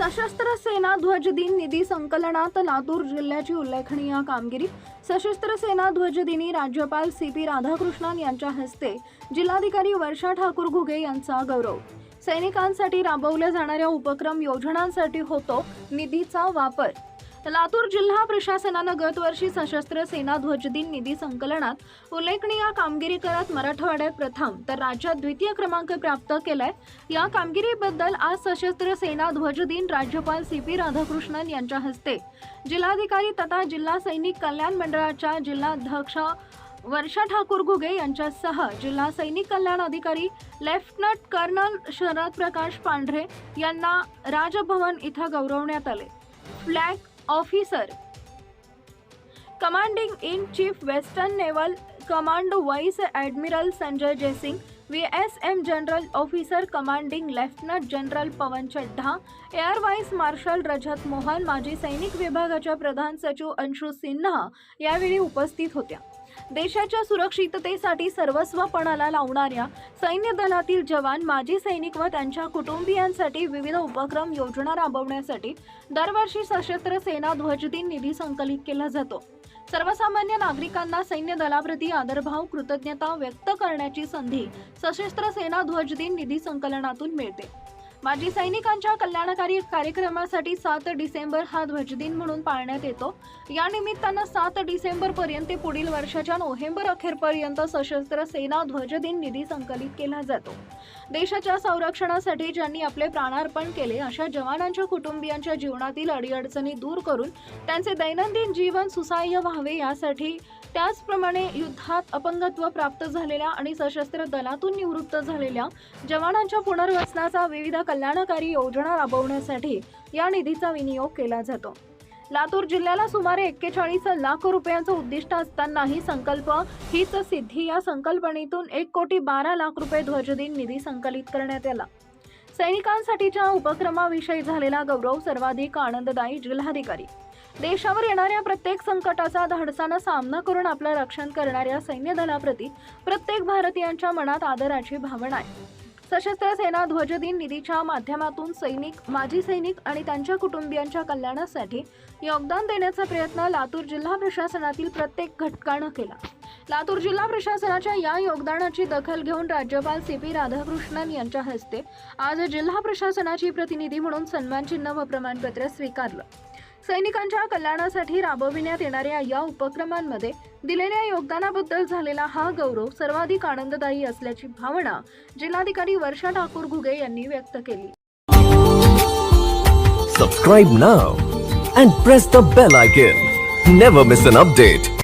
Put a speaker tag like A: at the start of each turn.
A: सशस्त्र सेना ध्वज दिन निधी संकलनात लातूर जिल्ह्याची उल्लेखनीय कामगिरी. सशस्त्र सेना ध्वज दिनी राज्यपाल सी पी राधाकृष्णन यांच्या हस्ते जिल्हाधिकारी वर्षा ठाकूर घुगे यांचा गौरव. सैनिकांसाठी राबवल्या जाणाऱ्या उपक्रम योजनांसाठी होतो निधीचा वापर. लातूर जिल्हा प्रशासनानं गतवर्षी सशस्त्र सेना ध्वज दिन निधी संकलनात उल्लेखनीय कामगिरी करत मराठवाड्यात प्रथम तर राज्यात द्वितीय क्रमांक प्राप्त केलाय. या कामगिरीबद्दल आज सशस्त्र सेना ध्वज दिन राज्यपाल सी पी राधाकृष्णन यांच्या हस्ते. जिल्हाधिकारी तथा जिल्हा सैनिक कल्याण मंडळाच्या जिल्हाध्यक्ष वर्षा ठाकूर घुगे यांच्यासह जिल्हा सैनिक कल्याण अधिकारी लेफ्टनंट कर्नल शरद प्रकाश पांढरे यांना राजभवन इथं गौरवण्यात आले. Flag officer. Commanding in chief western naval command vice admiral Sanjay Jaisingh V S M general officer commanding lieutenant general Pawan Chadha air vice marshal Rajat Mohan माजी सैनिक विभागाच्या प्रधान सचिव अंशू सिन्हा यावेळी उपस्थित होत्या. देशाच्या सुरक्षिततेसाठी सर्वस्वपणाला लावणाऱ्या सैन्य दलातील जवान माजी सैनिक व त्यांच्या कुटुंबियांसाठी विविध उपक्रम योजना राबवण्यासाठी दरवर्षी सशस्त्र सेना ध्वज दिन निधी संकलित केला जातो. सर्वसामान्य नागरिकांना सैन्य दलाप्रती आदरभाव कृतज्ञता व्यक्त करण्याची संधी सशस्त्र सेना ध्वज दिन निधी संकलनातून मिळते. माजी सैनिकांच्या कल्याणकारी कार्यक्रमासाठी सात डिसेंबर हा ध्वजदिन म्हणून पाळण्यात येतो. या निमित्तानं सात डिसेंबर पर्यंत पुढील वर्षाच्या नोव्हेंबर अखेरपर्यंत सशस्त्र सेना ध्वजदिन निधी संकलित केला जातो. देशाच्या संरक्षणासाठी ज्यांनी आपले प्राणार्पण केले अशा जवानांच्या कुटुंबियांच्या जीवनातील अडीअडचणी दूर करून त्यांचे दैनंदिन जीवन सुसह्य व्हावे यासाठी त्याचप्रमाणे युद्धात अपंगत्व प्राप्त झालेल्या आणि सशस्त्र दलातून निवृत्त झालेल्या जवानांच्या पुनर्वसनाचा विविध कल्याणकारी योजना राबवण्यासाठी या निधीचा विनियोग केला जातो. लातूर जिल्ह्याला सुमारे एक्केचाळीस लाख रुपयांचं उद्दिष्ट असतानाही संकल्प हीच सिद्धी या संकल्पनेतून एक कोटी बारा लाख रुपये ध्वजदिन निधी संकलित करण्यात आला. सैनिकांसाठीच्या उपक्रमाविषयी झालेला गौरव सर्वाधिक आनंददायी जिल्हाधिकारी. देशावर येणाऱ्या प्रत्येक संकटाचा धाडसानं सामना करून आपलं रक्षण करणाऱ्या सैन्य दलाप्रती प्रत्येक भारतीयांच्या मनात आदराची भावना आहे. सशस्त्र सेना ध्वज दिन निधीच्या माध्यमातून सैनिक माजी सैनिक आणि त्यांच्या कुटुंबियांच्या कल्याणासाठी योगदान देण्याचा प्रयत्न लातूर जिल्हा प्रशासनातील प्रत्येक घटकानं केला. लातूर जिल्हा प्रशासनाच्या या योगदानाची दखल घेऊन राज्यपाल सी पी राधाकृष्णन यांच्या हस्ते आज जिल्हा प्रशासनाची प्रतिनिधी म्हणून सन्मानचिन्ह व प्रमाणपत्र स्वीकारलं. सैनिकांच्या कल्याणासाठी राबविण्यात येणाऱ्या या उपक्रमांमध्ये दिलेल्या योगदानाबद्दल झालेला हा गौरव सर्वाधिक आनंददायी असल्याची भावना जिल्हाधिकारी वर्षा ठाकूर घुगे यांनी व्यक्त केली.
B: Subscribe now and press the bell icon never miss an update